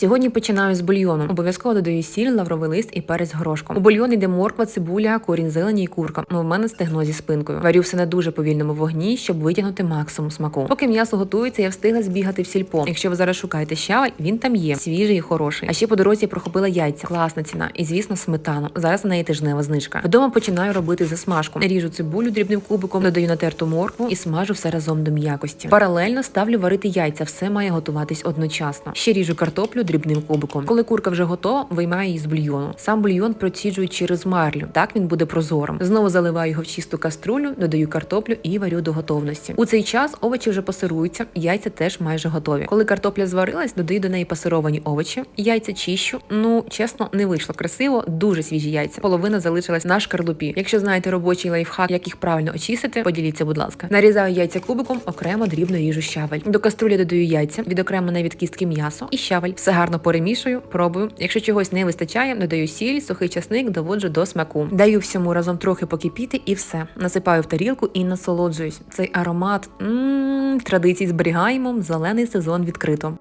Сьогодні починаю з бульйону. Обов'язково додаю сіль, лавровий лист і перець горошком. У бульйон йде морква, цибуля, корінь зелені і курка. Ну, в мене стегно зі спинкою. Варю все на дуже повільному вогні, щоб витягнути максимум смаку. Поки м'ясо готується, я встигла збігати в сільпо. Якщо ви зараз шукаєте щавель, він там є, свіжий і хороший. А ще по дорозі прохопила яйця. Класна ціна. І звісно, сметану. Зараз на неї тижнева знижка. Вдома починаю робити засмажку. Ріжу цибулю дрібним кубиком, додаю натерту моркву і смажу все разом до м'якості. Паралельно ставлю варити яйця. Все має готуватись одночасно. Ще ріжу картоплю дрібним кубиком. Коли курка вже готова, виймаю її з бульйону. Сам бульйон проціджую через марлю. Так він буде прозорим. Знову заливаю його в чисту каструлю, додаю картоплю і варю до готовності. У цей час овочі вже пасируються, яйця теж майже готові. Коли картопля зварилась, додаю до неї пасировані овочі, яйця чищу. Ну чесно, не вийшло красиво, дуже свіжі яйця. Половина залишилась на шкарлупі. Якщо знаєте робочий лайфхак, як їх правильно очистити, поділіться, будь ласка. Нарізаю яйця кубиком, окремо дрібно ріжу щавель. До каструлі додаю яйця, відокремлене від кістки м'ясо і щавель. Гарно перемішую, пробую. Якщо чогось не вистачає, додаю сіль, сухий часник, доводжу до смаку. Даю всьому разом трохи покипіти і все. Насипаю в тарілку і насолоджуюсь. Цей аромат м традицій зберігаємо. Зелений сезон відкрито.